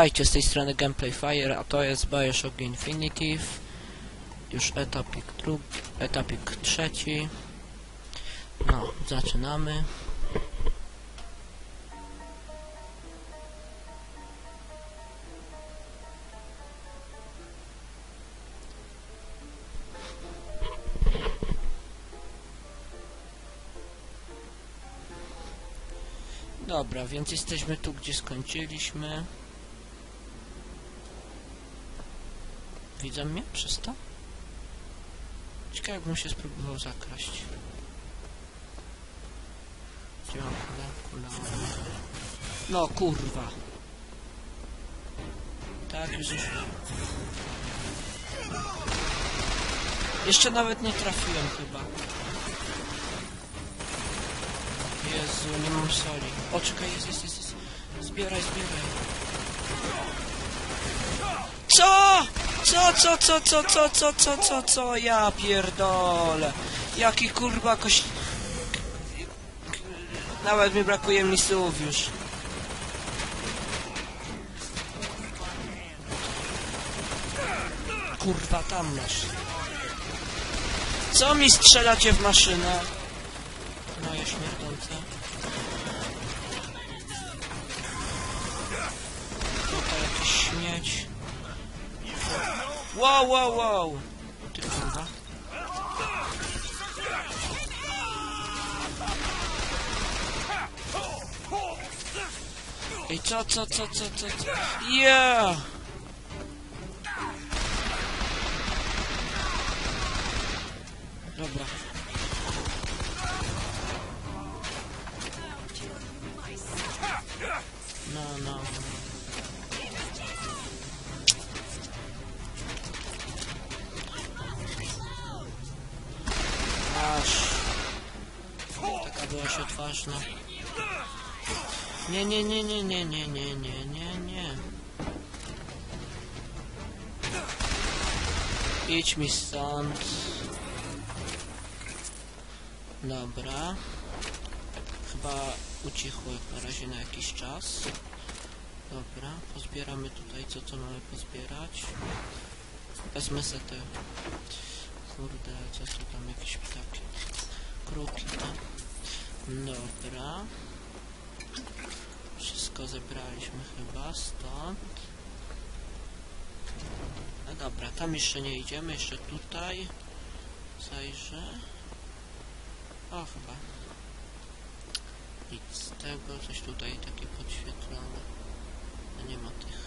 Witajcie z tej strony Gameplay Fire, a to jest Bioshock Infinitive. Już etapik drugi, etapik trzeci. No, zaczynamy. Dobra, więc jesteśmy tu, gdzie skończyliśmy. Widzą mnie przez to? Ciekawe, jakbym się spróbował zakraść. Gdzie mam kulę? Kulę. No kurwa. Tak, już już. Jeszcze nawet nie trafiłem chyba. Jezu, nie mam soli. O, czekaj, jest, jest, jest, jest. Zbieraj, zbieraj. Co? Co, co, co, co, co, co, co, co, co? Ja pierdolę. Jaki kurwa koś... Nawet mi brakuje mi słów już. Kurwa, tam masz. Co mi strzelacie w maszynę? Moje śmierdzące. Tutaj jakiś śmieć. Wow, wow, wow! Ty kurwa. Ej, co, co, co, co, co, co? Yeah! Dobra. No, no. Aż. Taka byłaś odważna. Nie, nie, nie, nie, nie, nie, nie, nie, nie, nie. Idź mi stąd. Dobra. Chyba ucichło jak na razie na jakiś czas. Dobra, pozbieramy tutaj co co mamy pozbierać. Wezmę se te... Kurde, co tu tam jakieś ptaki. Kruki, no. Dobra. Wszystko zebraliśmy chyba stąd. No dobra, tam jeszcze nie idziemy, jeszcze tutaj. Zajrzę. O, chyba. Nic z tego, coś tutaj takie podświetlone. No nie ma tych.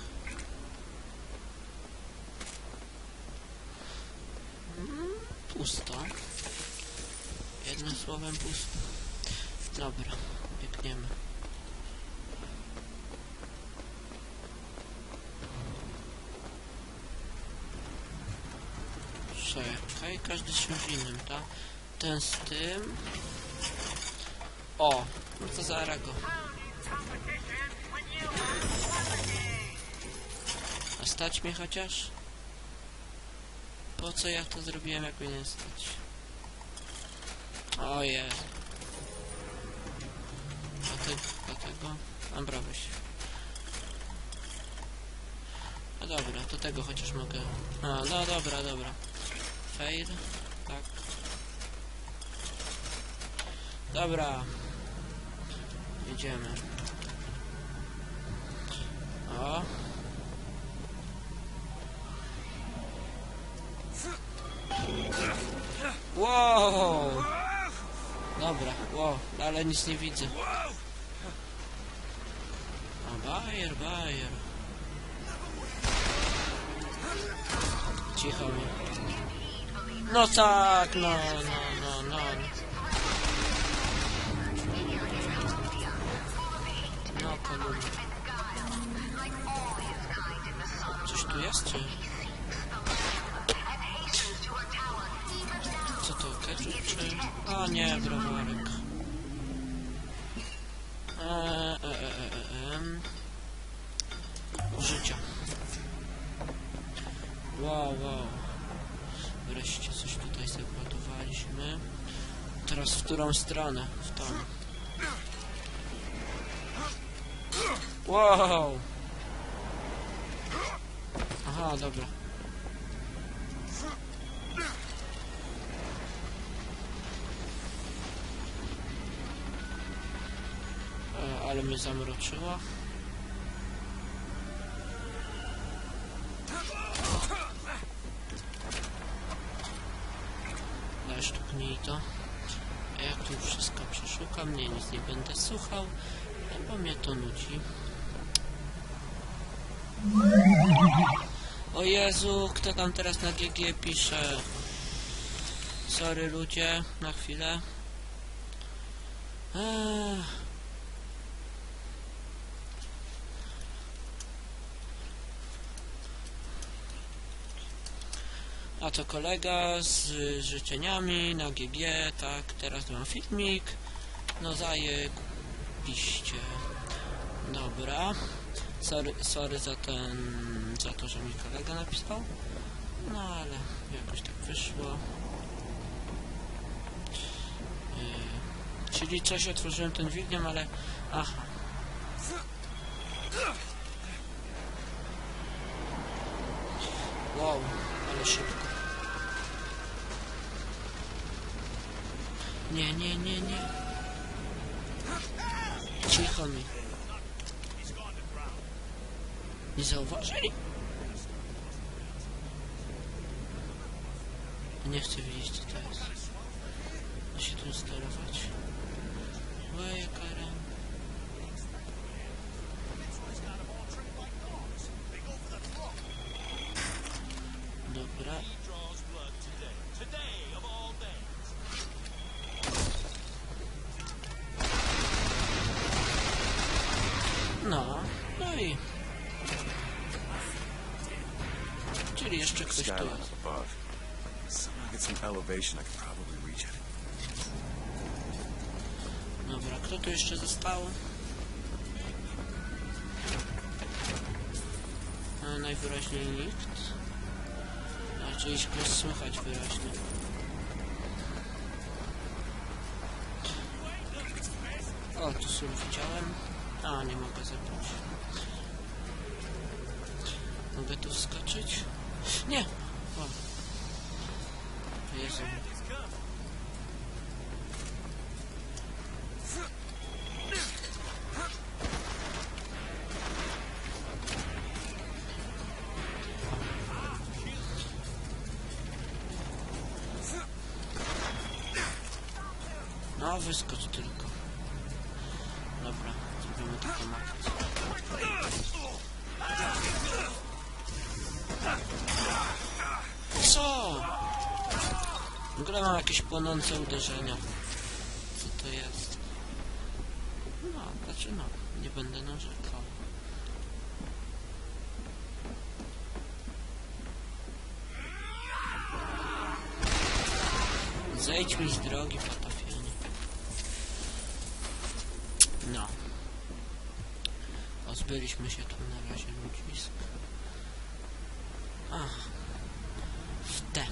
Mm, Pusto. Jednym słowem pusto. Dobra, biegniemy. Czekaj, każdy z czymś innym, tak? Ten z tym. O, no to zaraz go. A stać mnie chociaż? Po co ja to zrobiłem, jak mnie nie stać? Oje. Dlatego, No dobra, to tego chociaż mogę... A, no dobra, dobra. Fail. Tak. Dobra. Jedziemy. O. Wow! Dobra, wow, ale nic nie widzę. Bajer, bajer. Cicho mi. No tak, no, no, no, no. No, kolumny. Coś tu jest, czy? Co to, ketchup, czy... A nie, browarek. Eee, e, e, e, e, em. Życia. Wow, wow. Wreszcie coś tutaj zakładowaliśmy. Teraz w którą stronę? W tą. Wow! A, dobra. E, ale mnie zamroczyło. Daj sztuknij to. A jak tu wszystko nie, nic nie będę słuchał, bo mnie to nudzi. O Jezu, kto tam teraz na GG pisze? Sorry ludzie, na chwilę. A to kolega z życzeniami na GG, tak, teraz mam filmik. No zaje, piście. Dobra. Sorry, sorry za ten, za to, że mi kolega napisał. No ale jakoś tak wyszło. Yy, czyli coś otworzyłem ten dźwignią, ale... Aha. Wow, ale szybko. Nie, nie, nie, nie. Cicho. Nie zauważyli? Nie chcę widzieć co to jest. Się tym sterować. Moje kara. Reach it. Dobra, kto tu jeszcze został? A, najwyraźniej nikt. Czyli ktoś słychać wyraźnie. O, tu sól widziałem. A, nie mogę zebrać. Mogę tu wskoczyć? Nie! O. Jezu. No, wyskocz tylko. Płonące uderzenia. Co to jest? No, znaczy no, nie będę narzekał. Zejdź mi z drogi, patafianie. No. Pozbyliśmy się tu na razie ludzisk. Ach. W te.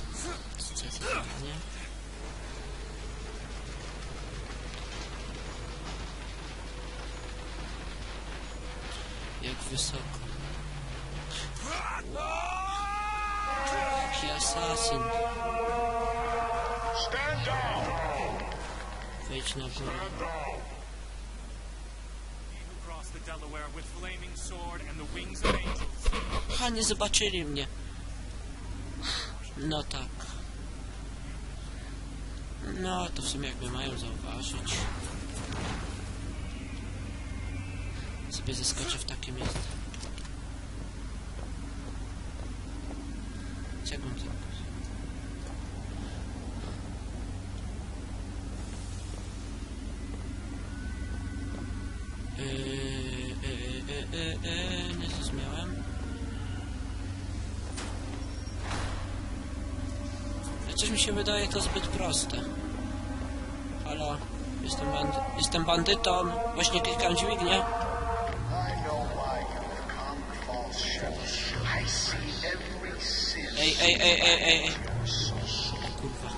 Zdecydowanie. Jak wysoko. The wings of angels. Ha, nie zobaczyli mnie. No tak. No, to w sumie jakby mają zauważyć. Sobie zeskoczę w takie miejsce. Sekund tylko. Yy, yy, yy, yy, nie zrozumiałem. Coś mi się wydaje to zbyt proste. Halo, jestem, bandy jestem bandytą. Właśnie klikam dźwignię. Ej, ej, ej, ej, ej. Kurwa.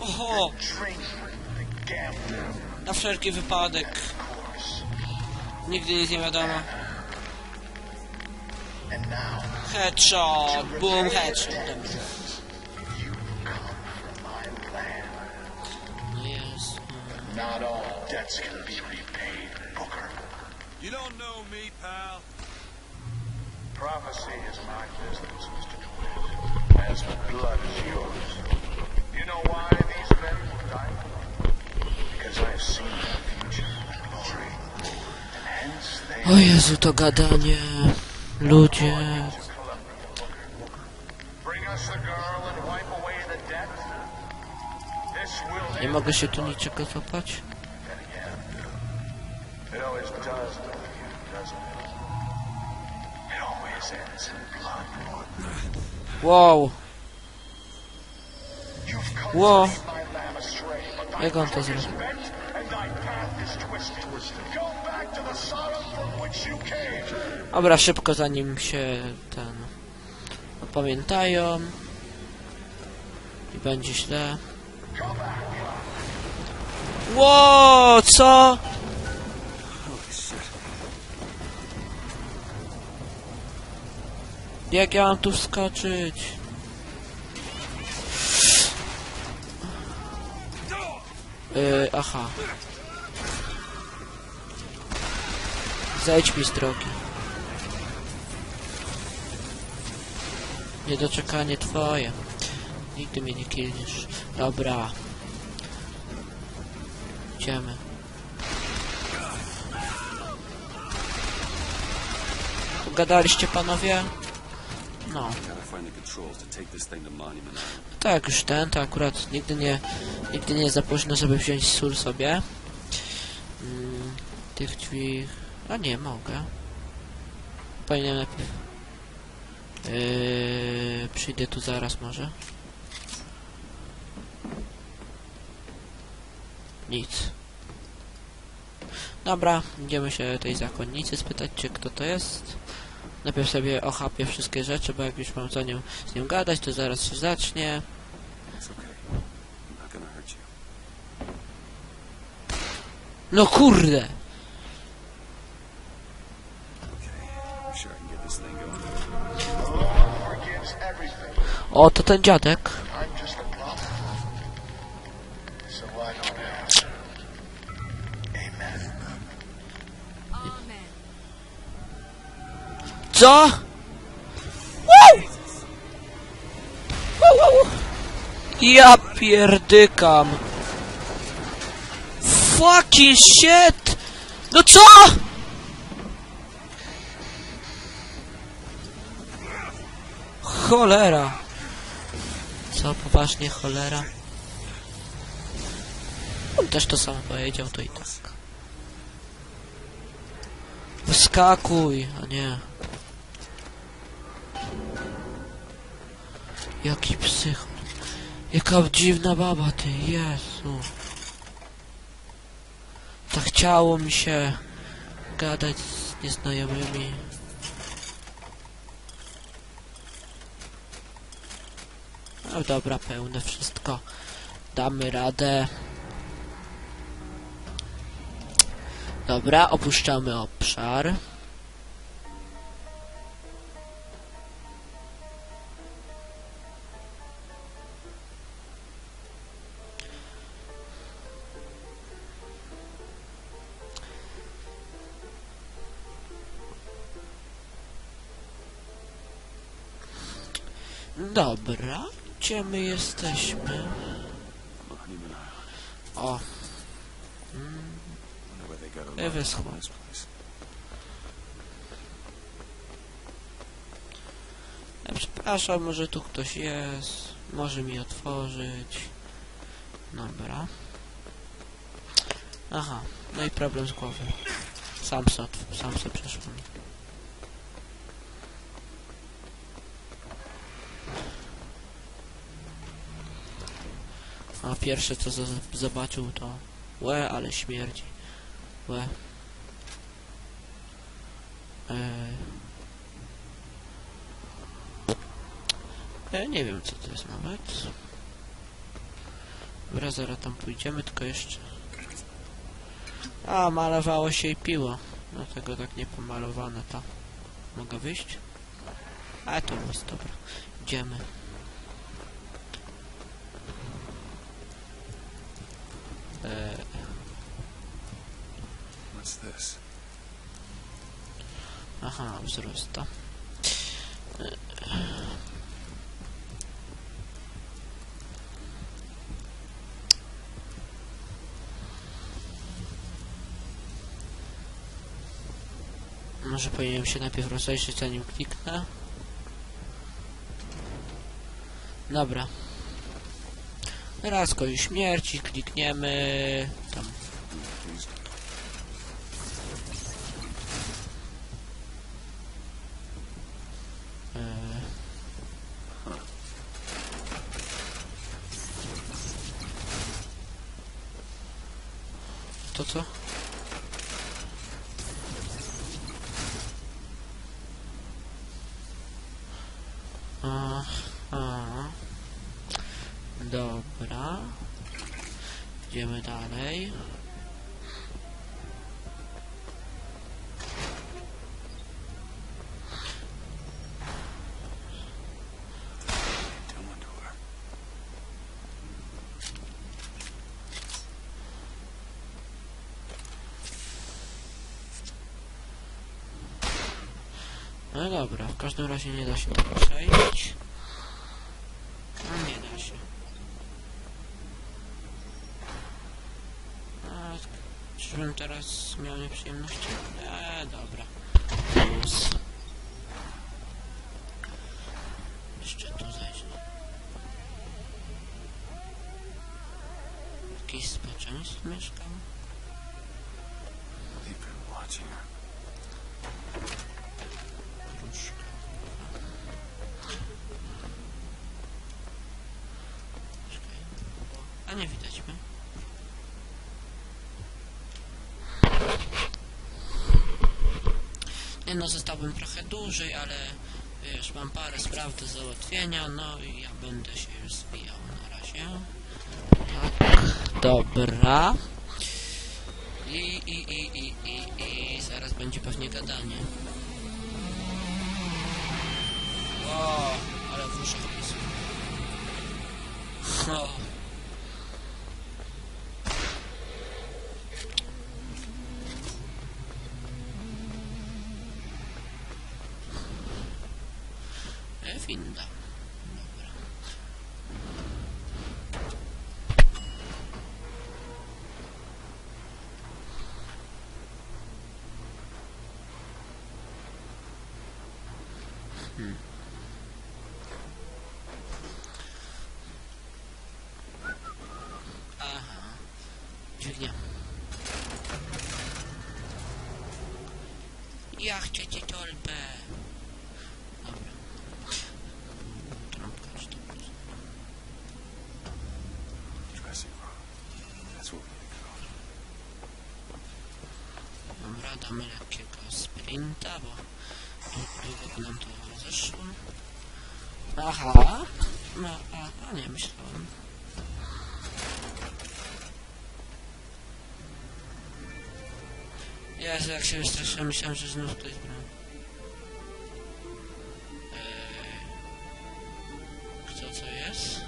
Oho, na wszelki wypadek. Nigdy nic nie wiadomo. Headshot! Boom, headshot. No. Not all debts can be repaid, Booker. You don't know me, pal. Prophecy is my business, Mr. DeWitt. As blood is yours. You know why these men will die? Because I have seen their future glory. And hence they O Jezu, to gadanie. Ludzie. Nie mogę się tu niczego złapać? The Sodom from which you came. Dobra, szybko zanim się ten opamiętają i będzie źle. Ło, co? Jak ja mam tu wskoczyć? Yy, aha. Zejdź mi z drogi. Niedoczekanie twoje. Nigdy mnie nie kilniesz. Dobra. Idziemy. Pogadaliście panowie? No. Tak, już ten, to akurat nigdy nie, nigdy nie jest za późno, żeby wziąć sól sobie. Mm, tych drzwi... A nie, mogę. Powinienem najpierw... Yy, przyjdę tu zaraz może. Nic. Dobra, idziemy się tej zakonnicy spytać, czy kto to jest. Najpierw sobie ochapię wszystkie rzeczy, bo jak już mam za nią, z nią gadać, to zaraz się zacznie. No kurde! O, to ten dziadek. Co? Wow! Wow, wow. Ja pierdykam. Fucking shit! No co? Cholera. Co, poważnie cholera? On też to samo powiedział, to i tak. Wskakuj, a nie. Jaki psychol. Jaka dziwna baba, ty, Jezu. Tak chciało mi się gadać z nieznajomymi. No dobra, pełne wszystko. Damy radę. Dobra, opuszczamy obszar. Dobra, gdzie my jesteśmy? O, lot wyschło. ja przepraszam, może tu ktoś jest. Może mi otworzyć. Dobra. Aha, no i problem z głowy. Sam se, sam se przeszłem. Pierwsze co zobaczył to Łe, ale śmierdzi. Łe. Ja nie wiem co to jest nawet. Dobra, zaraz tam pójdziemy, tylko jeszcze... A, malowało się i piło. Dlatego tak nie pomalowane to. Mogę wyjść? A to jest dobra. Idziemy. Eee, What's this? Aha, wzrosta. Może powinienem się najpierw rozejrzeć zanim kliknę. Dobra. Raz koi śmierci, klikniemy tam. Eee. To co? Aha. Dobra. Idziemy dalej. Doing to her. No dobra, w każdym razie nie da się tego przejść. No nie da się. A, czyżbym teraz miał nieprzyjemności? Eee, dobra. Plus. Nie widać mnie. Nie no, zostałbym trochę dłużej, ale wiesz, mam parę spraw do załatwienia, no i ja będę się już zbijał na razie. Tak, dobra. I, i, i, i, i, i zaraz będzie pewnie gadanie. O, ale w uszach jest. E, winda. Dobra. Aha. Dźwignia. Ja chcę cię torbę. Dobra. Trąbka czy to jest? Dressing room. That's where we need to go. Dobra, damy lekkiego sprinta, bo dłu- długo nam to zeszło. Aha. No, aha, nie myślałem. Jezu, jak się wystraszyłem, myślałem, że znów ktoś brał. Eee, kto co jest?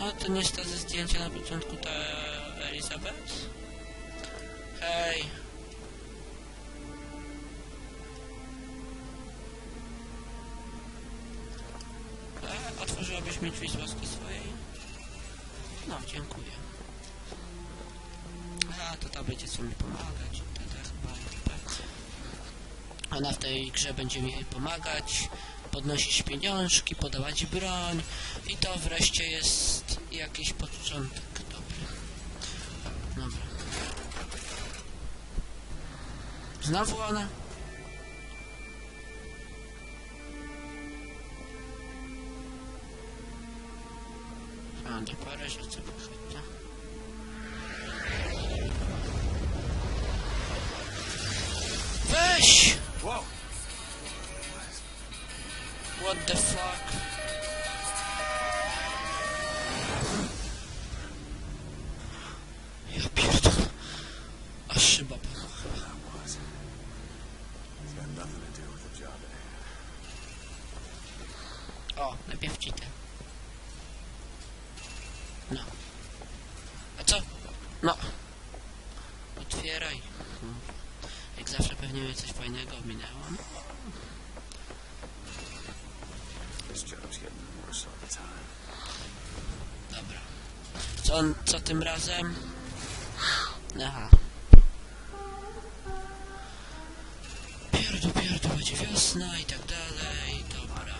A, to nie jest ze zdjęcia na początku ta Elizabeth? Hej. Otworzyłabyś mi drzwi z łaski swojej? No, dziękuję. A, to ta będzie co mi pomagać. FP. Ona w tej grze będzie mi pomagać, podnosić pieniążki, podawać broń i to wreszcie jest jakiś początek dobry. Dobra. Znowu ona? A, do Paryża Co, co tym razem? Aha. Pierdu, pierdu, będzie wiosna i tak dalej. Dobra.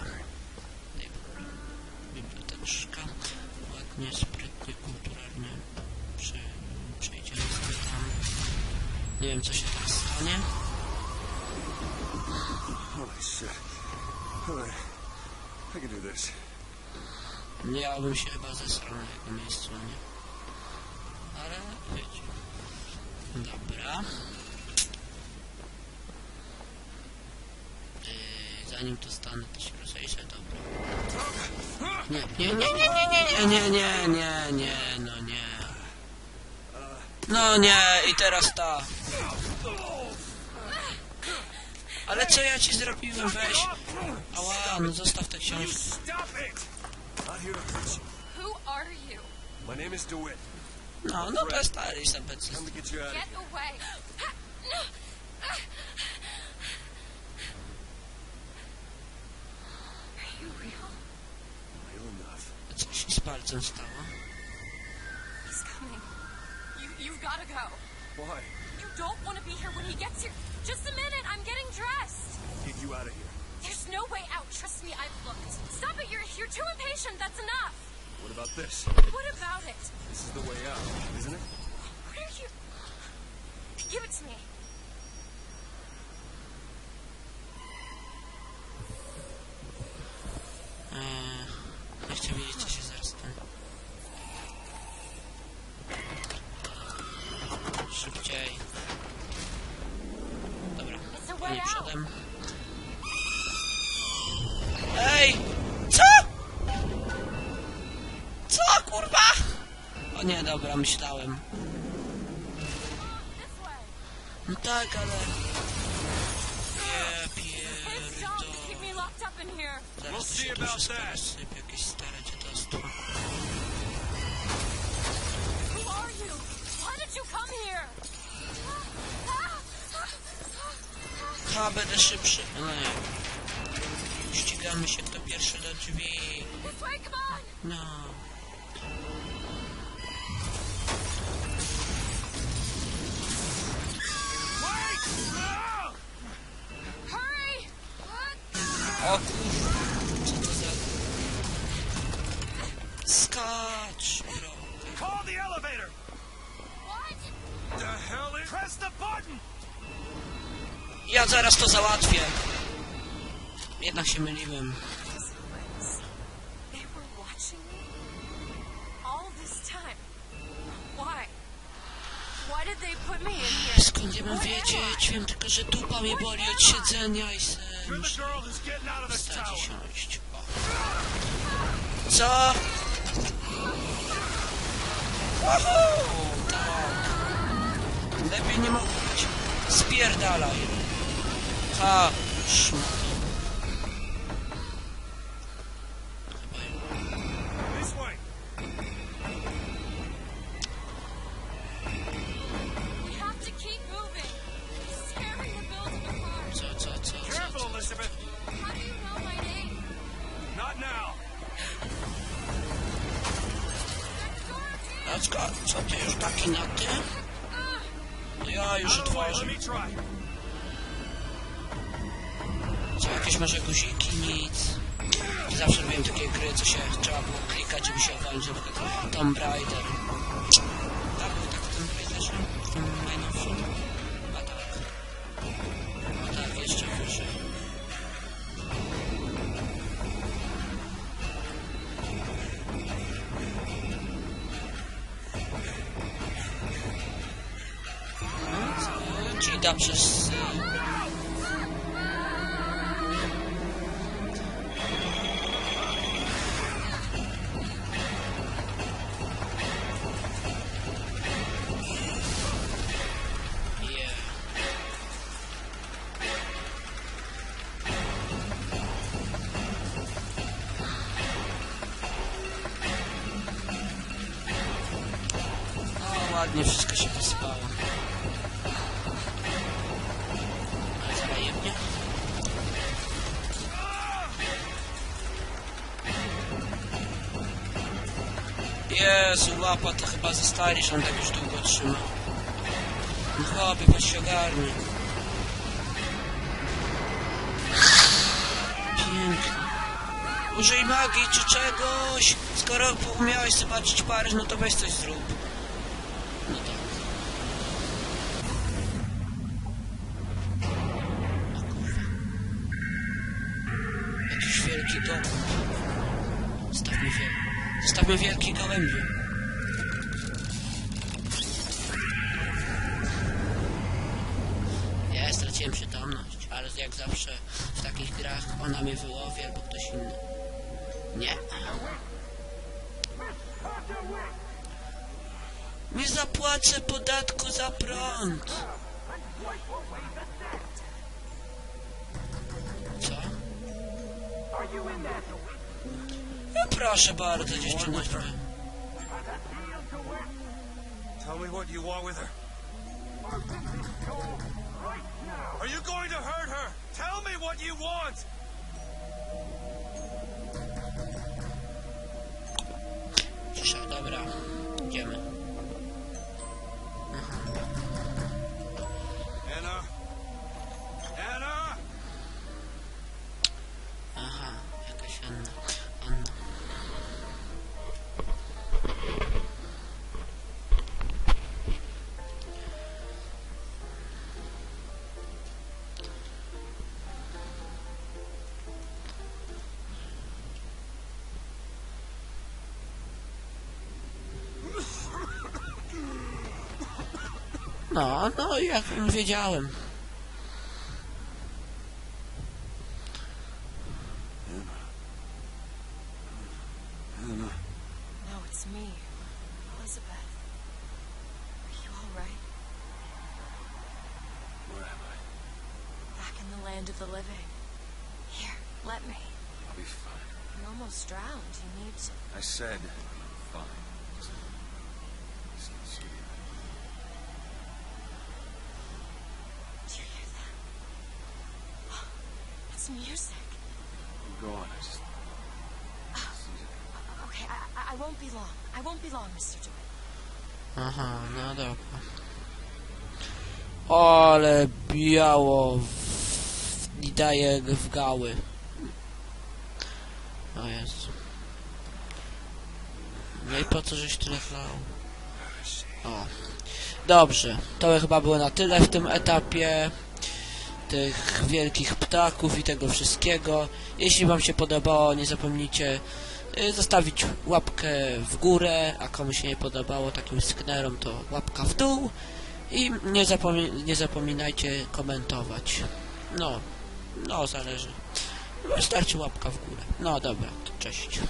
Biblioteczka. Ładnie, sprytnie, kulturalnie prze, przejdziemy sobie tam. Nie wiem, co się teraz stanie. Holy shit. Alright. I can do this. Nie, ja bym się chyba zesrał na jego miejscu, nie? Ale wiecie. Dobra. Yy, zanim to stanę, to się rozejrzę, dobra. Nie, nie, nie, nie, nie, nie, nie, nie, nie, nie, no nie. No nie, i teraz ta. Ale co ja ci zrobiłem, weź. Ała, no zostaw tę książkę. Stop it! Not here to hurt you. Who are you? My name is DeWitt. No, no to stary Elizabeth. Come to get you out of Get here. away. Are you real? Real enough. Co się z palcem stało? He's coming. You, you've got to go. Why? You don't want to be here when he gets here. Just a minute. I'm getting dressed. Get you out of here. There's no way out. Trust me, I've looked. Stop it. You're, you're too impatient. That's enough. What about this? What about it? This is the way out, isn't it? What are you... Give it to me. Eh, eee, nie chcę wiedzieć, co się zaraz stanie. Szybciej. Dobra, It's a way panie out. przodem. Nie, dobra, myślałem. No tak, ale... Nie, pierdolę. We'll see about that. Jakieś stare dziadostwo. Who are you? Why did you come here? Ha, będę szybszy. No nie. Ścigamy się, kto pierwszy do drzwi. No. O kurwa. Co to za... Skacz, bro. Call the elevator! What? The hell is... Press the button! Ja zaraz to załatwię. Jednak się myliłem. Skąd ja mam wiedzieć? Wiem tylko, że dupa mnie boli od siedzenia i se już Co? Woohoo! Tak. Lepiej nie mogło być. Spierdalaj. Ha, już. Co, ty już taki na ty? Ja już let me try. Co, jakieś może guziki? Nic. Zawsze robiłem takie gry, co się trzeba było klikać, żeby się odwalić, na przykład Tomb Raider. Ładnie wszystko się wysypało. Ale zajemnie. Jezu, łapa to chyba za stary, że on tak już długo trzyma. No chłopie, weź się ogarnij. Pięknie. Użyj magii czy czegoś. Skoro umiałeś zobaczyć Paryż, no to weź coś zrób. Wiel... Zostawmy wielki gołębie. Ja straciłem przytomność, ale jak zawsze w takich grach ona mnie wyłowi albo ktoś inny. Nie. Nie zapłacę podatku za prąd. Co? No proszę bardzo, dziewczyno. Tell me what you want with her. Are you going to hurt her? Tell me what you want! Cisza, dobra. Idziemy. No, no, jak wiedziałem. No, it's It's music. Go on, I just... Okay, I, I, won't be long. I won't be long, Mr. DeWitt. Aha, no dobra. Ale biało w... i daje w gały. O Jezu. No i po co żeś tyle chlał? O. Dobrze, to chyba było na tyle w tym etapie tych wielkich ptaków i tego wszystkiego. Jeśli wam się podobało, nie zapomnijcie y, zostawić łapkę w górę, a komu się nie podobało takim sknerom, to łapka w dół i nie, zapomi nie zapominajcie komentować. No, no zależy. Wystarczy łapka w górę. No dobra, cześć.